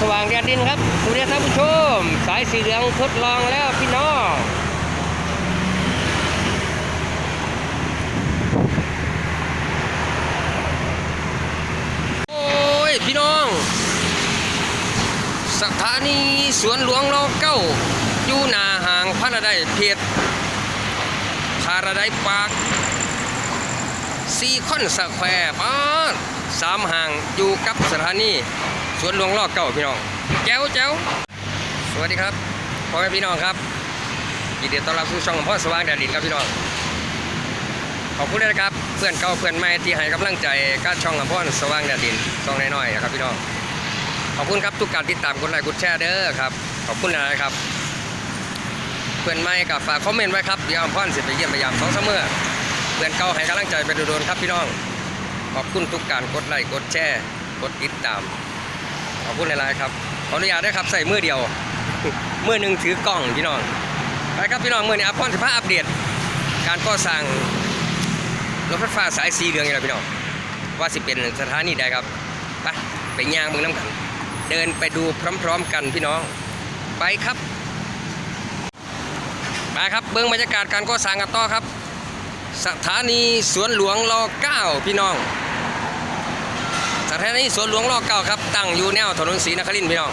สว่างแดนดินครับสวัสดีท่านผู้ชม สายสีเหลืองทดลองแล้วพี่น้อง โอ้ย พี่น้อง สถานีสวนหลวงรอเก้า อยู่หนาห่างพระได้เพชรพาราไดปาร์คซีคอนสแควร์ป้าสามห่างอยู่กับสถานี สวนหลวงรอกเก้าพี่น้องแจ้วแจ้วสวัสดีครับพ่อแม่พี่น้องครับยินดีต้อนรับสู่ช่องของพ่อสว่างแดนดินครับพี่น้องขอบคุณด้วยนะครับเพื่อนเก่าเพื่อนใหม่ที่ให้กำลังใจกับช่องของพ่อสว่างแดนดินช่องน้อยๆนะครับพี่น้องขอบคุณครับทุกการติดตามกดไลค์กดแชร์เด้อครับขอบคุณนะครับ เพื่อนใหม่กับฝากคอมเมนต์ไว้ครับเดี๋ยวพ่อนสิไปเยี่ยมไปยามสองเสมอเพื่อนเก่าให้กำลังใจไปโดนๆครับพี่น้องขอบคุณทุกการกดไลค์กดแชร์กดติดตาม อบคุณหลายๆครับขออนุญาตด้วยครับใส่มือเดียวมือหนึ่งถือกล้องพี่น้องไปครับพี่น้องมือนี้อภพรสิบห้าอัปเดต การก่อสร้างรถไฟฟ้าสายสีเหลืองนี่แหละพี่น้องว่าสิเป็นสถานีใดครับไปไปย่างเมืองน้ำกัน เดินไปดูพร้อมๆกันพี่น้องไปครับไปครับเบื้องบรรยากาศการก่อสร้างกันต่อครับ สถานีสวนหลวงรอเก้าพี่น้อง สถานีสวนหลวงรอเก้าครับ ตั้งอยู่แนวถนนศรีนครินทร์พี่น้อง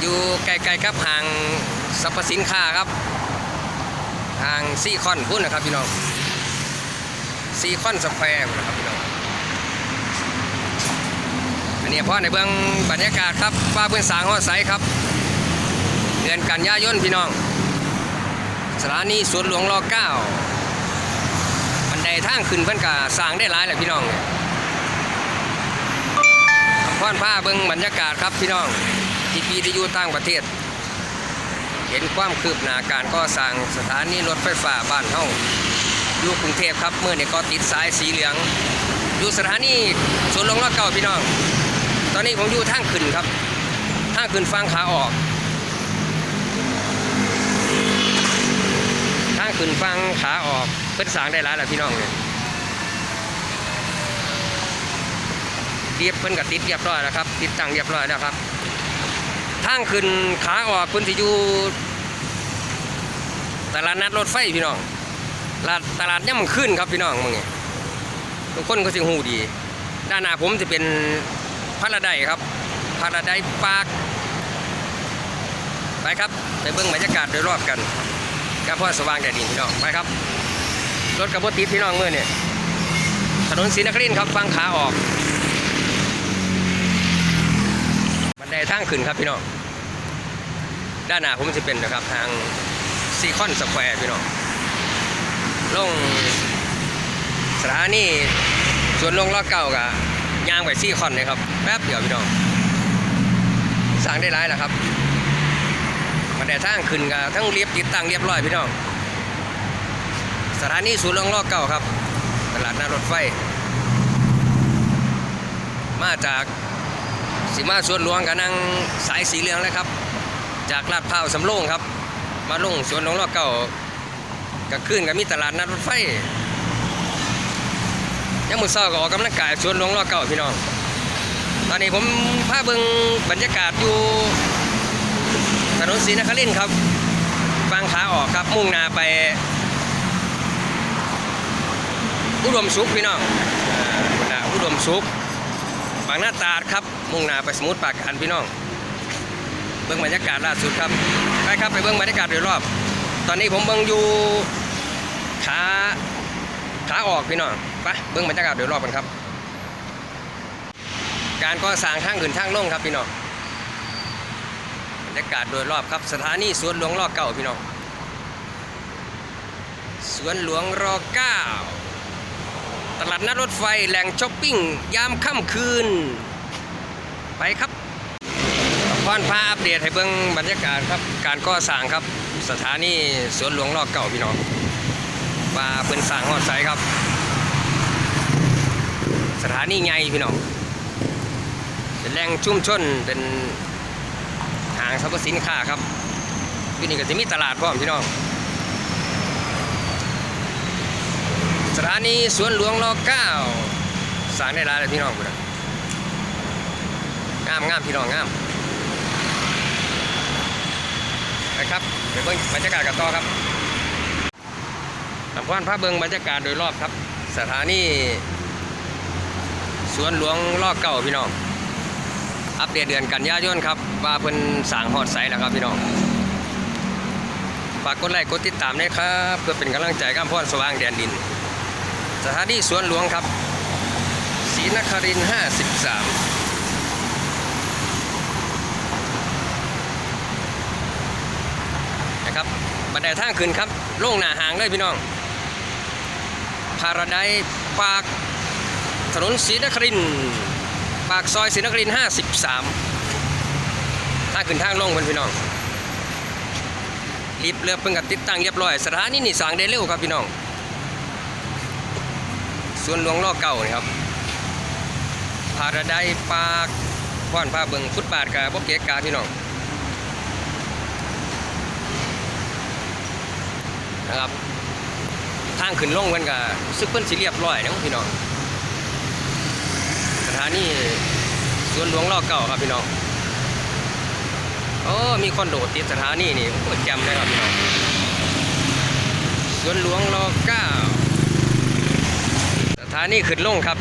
อยู่ไกลๆครับห่างสรรพสินค้าครับห่างซีคอนพุ่นนะครับพี่น้องซีคอนสแควร์นะครับพี่น้อง อันนี้พ่อในเบื้องบรรยากาศครับฟ้าเพื่อนสางหอไซครับ เดือนกันยายนพี่น้อง สถานีสวนหลวงรอเก้าบันไดทางขึ้นเพิ่อนกะสร้างได้หลายแหละพี่น้อง พ่อนผ้าเบื้งบรรยากาศครับพี่น้องที่ปีที่อยู่ต่างประเทศ เห็นความคืบหน้าการก่อสร้างสถานีรถไฟฟ้าบ้านเฮาอยู่กรุงเทพครับเมื่อเนี้ก็ติดสายสีเหลือง อยู่สถานีสวนหลวงรอเก้าพี่น้อง ตอนนี้ผมอยู่ทางขึ้นครับทางขึ้นฟังขาออกทางขึ้นฟังขาออกเพิ่นสางได้หลายแล้วพี่น้องเนี่ย เรียบเพิ่นก็ติดเรียบร้อยแล้วครับ ติดตั้งเรียบร้อยแล้วครับทางขึ้นขาออกเพิ่นสิอยู่ตลาดนัดรถไฟพี่น้องลาดตลาดย่ำขึ้นครับพี่น้องมึงเนี่ยทุกคนก็สิหูดี ด้านหน้าผมจะเป็นพาราไดครับพาราไดปาร์คไปครับไปเบิ่งบรรยากาศโดยรอบกันกับพ่อสว่างแดดดินพี่น้องไปครับรถกระบะติดพี่น้องเมื่อเนี่ยถนนศรีนครินครับฟังขาออก บันทางขึ้นครับพี่น้องด้านหน้าผมจะเป็นนะครับทางซีคอนสแควร์พี่น้องลงสถานีสวนลวงรอเก่ากับยางไปซีคอนเลยครับแป๊บเดียวพี่น้องสั่งได้หลายแล้วครับบันไดทางขึ้นกับทั้งเรียบติดตั้งเรียบร้อยพี่น้องสถานีศูนย์รองรอเก่าครับ ตลาดหน้ารถไฟ มาจาก สีมาสวนหลวงกับนั่งสายสีเหลืองเลยครับ จากลาดพร้าวสำโรงครับ มาลงสวนหลวงรอเก่ากับขึ้นกับมีตลาดนัดรถไฟยังมือเศร้าก็ออกกำลังกายสวนหลวงรอเก่าพี่น้อง ตอนนี้ผมพาเบิงบรรยากาศอยู่ถนนศรีนครินครับฟังขาออกครับมุ่งหน้าไปอุดมสุขพี่น้องอุดมสุข บางหน้าตาดครับ มุ่งหน้าไปสมุทรปราการพี่น้อง เบื้องบรรยากาศล่าสุดครับไปครับไปเบื้องบรรยากาศโดยรอบ ตอนนี้ผมเบื้องอยู่ขาขาออกพี่น้องไปเบื้องบรรยากาศโดยรอบกันครับ การก่อสร้างทางขึ้นทางลงครับพี่น้องบรรยากาศโดยรอบครับ สถานีสวนหลวงรอเก้าพี่น้องสวนหลวงรอเก้า ตลาดนัดรถไฟแหล่งช้อปปิ้งยามค่ำคืน ไปครับพรพาอัปเดตให้เบิ่งบรรยากาศครับ การก่อสร้างครับ สถานีสวนหลวงรอเก่าพี่น้องว่าเพิ่นสร้างฮอดไสครับ สถานีใหญ่พี่น้องเป็นแหล่งชุ่มชนเป็นห้างสรรพสินค้าครับที่นี่ก็จะมีตลาดพร้อมพี่น้อง สถานีสวนหลวงรอเก้าสางได้หลายเลยพี่น้องคุณนะงามงามพี่น้องงามนะครับไปเบิ่งบรรยากาศกันต่อครับสัมพานพระเบิงบรรยากาศโดยรอบครับ สถานีสวนหลวงลอเก่าพี่น้อง อัปเดตเดือนกันยายนครับ ว่าเพิ่นสางฮอดไซแล้วครับพี่น้องฝากกดไลค์กดติดตามด้วยครับ เพื่อเป็นกำลังใจกับพ่อสว่างแดนดิน ถานีสวนหลวงครับศรีนครินทร์53นะครับบันไดทางขึ้นครับโล่งหน้าหางเลยพี่น้อง พาราไดปากถนนศรีนครินปากซอยศรีนครินทร์53ทางขึ้นทางลงเพื่อนพี่น้องลิฟต์เรือเพิ่งกับติดตั้งเรียบร้อย สถานีนี่สางได้เร็วครับพี่น้อง ส่วนหลวงล่อเก่านี่ครับพาราไดปากพ่อนพาเบิงฟุตบาทกับพวกเกียกาพี่น้องนะครับทางขึ้นลงกันกับซึกเพิ่นสิเรียบร้อยนะพี่น้องสถานีสวนหลวงล่อเก่าครับพี่น้องโอ้มีคอนโดติดสถานีนี่โอ้จำได้ครับพี่น้องสวนหลวงรอเก้าานีขึ้นลงครับ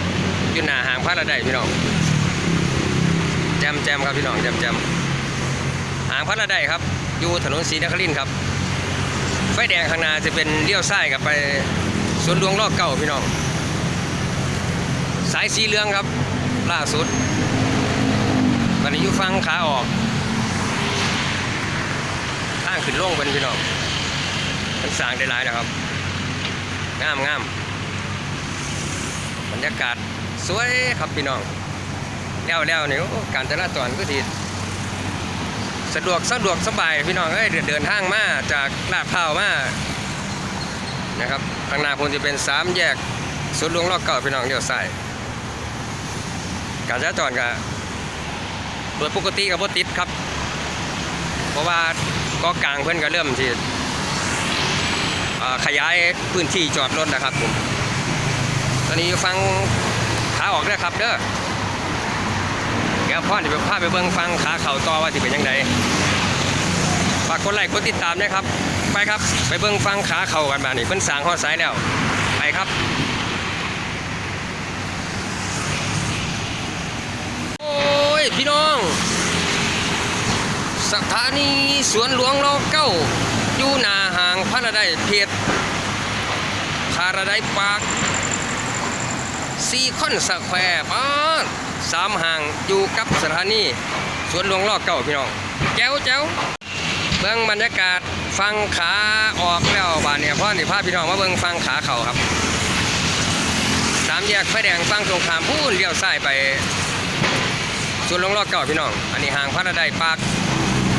อยู่หน้าหางพระระไดพี่น้องแจมแจมครับพี่น้องแจมแจมหางพระระไดครับ อยู่ถนนศรีนครินทร์ครับ ไฟแดงข้างหน้าจะเป็นเลี้ยวซ้ายกับไปสวนหลวงรอเก้าพี่น้อง สายสีเหลืองครับ ล่าสุดมันอยู่ฟังขาออกทางขึ้นลงเป็นพี่น้องมันสร้างได้หลายนะครับงามงาม รรยากาศสวยครับพี่น้องแล้วแล้วนี่การจราจรก็ทีสะดวกสะดวกสบายพี่น้องเอ้ยเดินเดินทางมาจากลาดพร้าวมานะครับข้างหน้าผมจะเป็นสามแยกสุดหลวงรอบเก่าพี่น้องเลี้ยวซ้ายการจราจรก็โดยปกติกับรถติดครับ เพราะว่าก็กลางเพื่อนก็เริ่มที่ขยายพื้นที่จอดรถนะครับผม อนนี้ฟังขาออกเด้ครับเด้อเดี๋ยวพ่อจะไปพาไปเบิ่งฟังขาเข่าต่อว่าสิเป็นยังไงฝากกดไลค์กดติดตามนะครับ ไปครับ ไปเบิ่งฟังขาเข่ากันมานี่เพิ่นสางฮอดสายแล้ว ไปครับโอ้ยพี่น้อง สถานีสวนหลวงรอเก้าอยู่นาห่างพระระไดเพจพาราไดปาร์ค ซีคอนสแควร์ป้าสามห่างอยู่กับสถานีสวนหลวงรอเก้าพี่น้องแจ้วแจ้วเบื้องบรรยากาศฟังขาออกแล้วบานเนี่ยพ่อหนีพาพี่น้องมาเบื้องฟังขาเข่าครับสามแยกไฟแดงฟังตรงขามพูนเลี้ยวซ้ายไปสวนหลวงรอเก้าพี่น้อง อันนี้ห่างพระระไดปาร์ค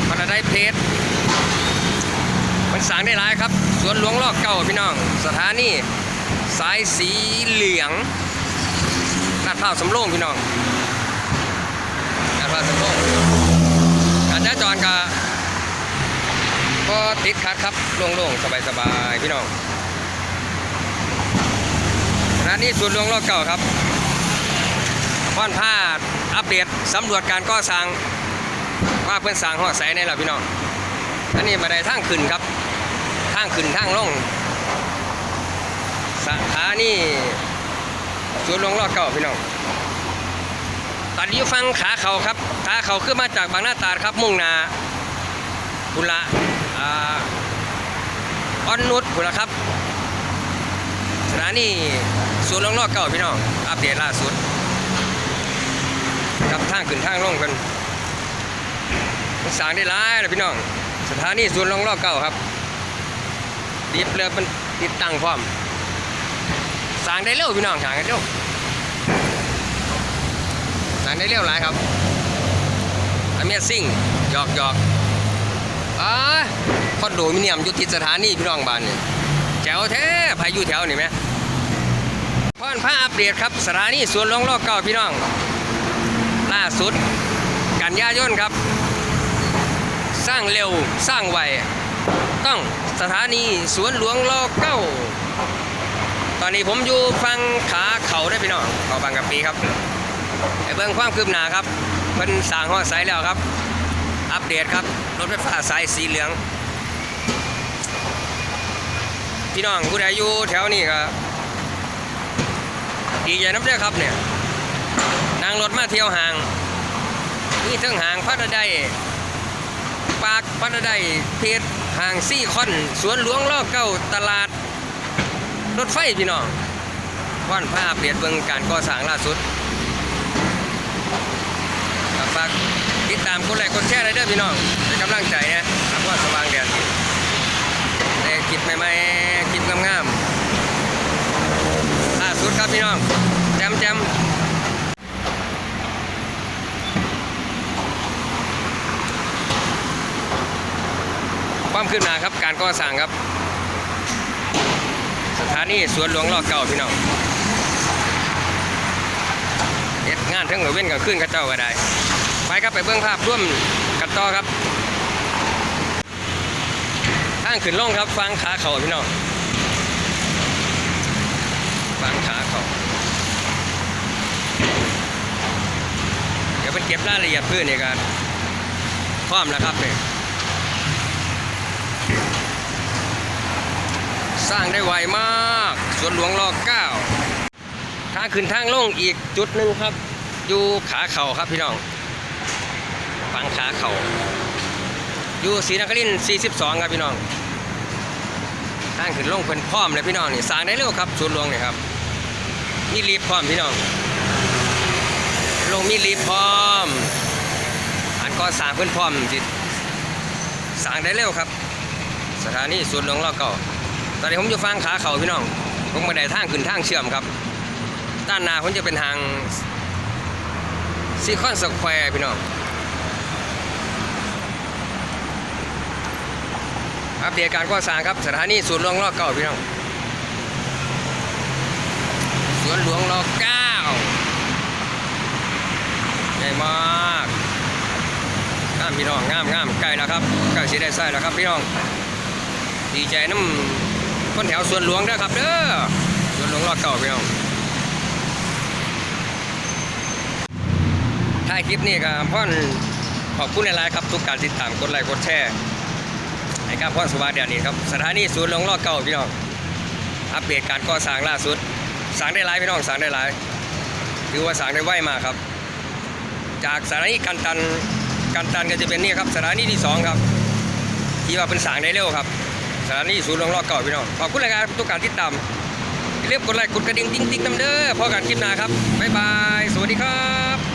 พาราไดเพชรมันสางได้หลายครับสวนหลวงลอกเก่าพี่น้อง สถานีสายสีเหลือง ลาดพร้าวสำโรงพี่น้องลาดพร้าวสำโรงการจราจรก็ก็ติดขัดครับโล่งๆสบายๆพี่น้องสถานีสวนหลวงลอกเก่าครับพ่อนพาอัปเดตสำรวจการก่อสร้างว่าเพื่อนสร้างหอใสในหล่ะพี่น้องอันนี้มาได้ทางขึ้นครับทางขึ้นทางลงสถานี สวนหลวงรอดเก่าพี่น้องตอนนี้ฟังขาเขาครับขาเขาขึ้นมาจากบางหน้าตาครับ มุ่งนาพุละอ่อนนุชพุละครับสถานีสวนหลวงรอดเก่าพี่น้องอัปเดตล่าสุดครับทางขึ้นทางลงกันมันสางได้หลายเลยพี่น้อง สถานีสวนหลวงรอเก่าครับดิบเรือมันติดตั้งพร้อม สางได้เร็วพี่น้องสางได้เร็วสางได้เร็วหลายครับอเมซิ่งหยอกหยอกอ่าคอนโดมิเนียมยู่ติสถานีพี่น้องบ้านนี่แจ๋วแท้พายุแถวนี่ไหมพ่อนผ้าอัปเดตครับสถานีสวนหลวงรอบเก่าพี่น้องล่าสุด กันยายนครับ สร้างเร็วสร้างไวต้องสถานีสวนหลวงรอเก้า อนนี้ผมอยู่ฟังขาเขาได้พี่น้องเขาบางกะปีครับไอเบิ้องความคืบหน้าครับเพิ่นสร้างฮอดไซแล้วครับ อัปเดตครับรถไฟฟ้าสายสีเหลือง พี่น้องผู้ใดอยู่แถวนี้ก็ดีใจน้ำเด้อครับเนี่ยนั่งรถมาเที่ยวห่างนี่ทั้งห่างพัทไดปากพัทไดเพชรห่างซี่คอน สวนหลวงล่อเก้าตลาด รถไฟพี่น้องว่านภาพเปลี่ยนเบิ่งการก่อสร้างล่าสุดฝากติดตามกดไลค์กดแชร์ได้เด้อพี่น้องเป็นกำลังใจนะทำว่าสว่างแดดดีแต่คลิปใหม่ๆคลิปงามๆล่าสุดครับพี่น้องแจมแจมความคืบหน้าครับการก่อสร้างครับานีสวนหลวงรอเก่าพี่น้องเฮ็ดงานทั้งเว้นกับขึ้นกับเจ้าก็ได้ ไปครับไปเบื้องภาพร่วมกันต่อครับทางขึ้นลงครับฟังขาเขาพี่น้องฟังขาเขาเดี๋ยวเป็นเก็บรายละเอียดพื่อนนี่กันพร้อมแล้วครับเนี่ย สร้างได้ไวมากสวนหลวงรอเก้าทางขึ้นทางลงอีกจุดหนึ่งครับ อยู่ขาเข่าครับพี่น้องฝั่งขาเข่าอยู่ศรีนครินทร์42 ครับพี่น้องทางขึ้นลงเป็นพร้อมเลยพี่น้องนี่สร้างได้เร็วครับสวนหลวงนี่ครับมีรีบพร้อมพี่น้อง ลงมีรีบพร้อม อันก็สร้างเพิ่นพร้อมสิสร้างได้เร็วครับ สถานีสวนหลวงรอเก้า ตอนนี้ผมอยู่ฟังขาเขาพี่น้อง ผมมาได้ทางขึ้นทางเชื่อมครับ ด้านหน้าผมจะเป็นทางซีคอนสแควร์พี่น้องอัปเดตการก่อสร้างครับสถานีสวนหลวงรอเก้าพี่น้องสวนหลวงรอเก้าใหญ่มากงามพี่น้องงามงามใกล้แล้วครับใกล้สิได้ใส่แล้วครับพี่น้อง ดีใจน้ำ คนแถวสวนหลวงด้อครับเด้อสวนหลวงรอดเก่าพี่น้องท้ายคลิปนี้ก็พ่อนขอบคุณหลายๆครับทุกการติดตามกดไลค์กดแชร์ให้กับพ่อนสวัสดิ์เดียวนี้ครับสถานีสวนหลวงรอดเก่าพี่น้องอัปเดตการก่อสร้างล่าสุดสร้างได้หลายพี่น้องสร้างได้หลายถือว่าสร้างได้ไวมากครับ จากสถานีกันตันกันตันก็จะเป็นนี่ครับสถานีที่สองครับที่ว่าเป็นสร้างได้เร็วครับ สถานีศูนย์รองรอเก่าพี่น้อง ขอบคุณรายการทุกการติดตามเรียบกดไลค์กดกระดิ่งติ๊งติ๊งน้ำเด้อพอกันคลิปหน้าครับ บ๊ายบาย สวัสดีครับ